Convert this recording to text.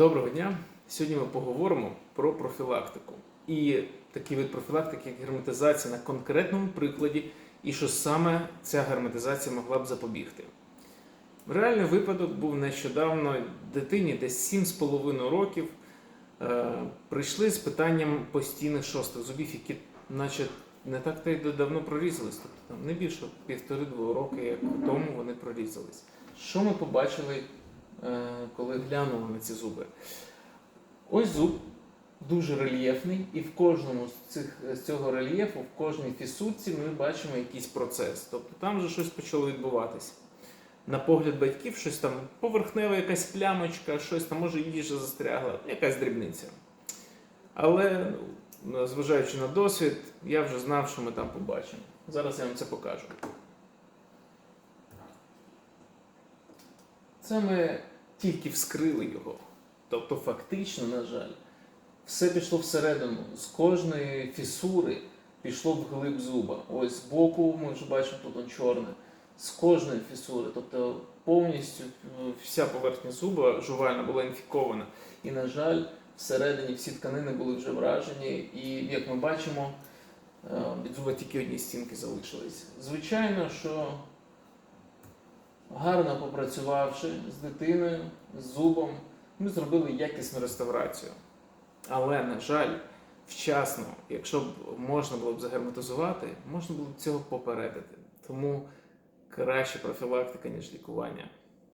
Доброго дня! Сьогодні ми поговоримо про профілактику. І такий вид профілактики, як герметизація на конкретному прикладі, і що саме ця герметизація могла б запобігти. Реальний випадок був нещодавно дитині, десь 7,5 років, е, прийшли з питанням постійних шостих зубів, які, наче, не так та й давно прорізались. Тобто там не більше півтори-два роки, як тому вони прорізались. Що ми побачили, коли глянули на ці зуби? Ось зуб дуже рельєфний, і в кожному з, цих, з цього рельєфу, в кожній фісурці ми бачимо якийсь процес. Тобто там вже щось почало відбуватися. На погляд батьків, щось там поверхнева якась плямочка, щось там, може, їжа застрягла, якась дрібниця. Але, ну, зважаючи на досвід, я вже знав, що ми там побачимо. Зараз я вам це покажу. Це ми тільки вскрили його. Тобто, фактично, на жаль, все пішло всередину. З кожної фісури пішло вглиб зуба. Ось збоку ми вже бачимо тут он чорне. З кожної фісури, тобто повністю е, вся поверхня зуба жувальна була інфікована. І, на жаль, всередині всі тканини були вже вражені, і як ми бачимо, е, від зуба тільки одні стінки залишились. Звичайно, що гарно попрацювавши з дитиною, з зубом, ми зробили якісну реставрацію. Але, на жаль, вчасно, якщо б можна було б загерметизувати, можна було б цього попередити. Тому краще профілактика, ніж лікування.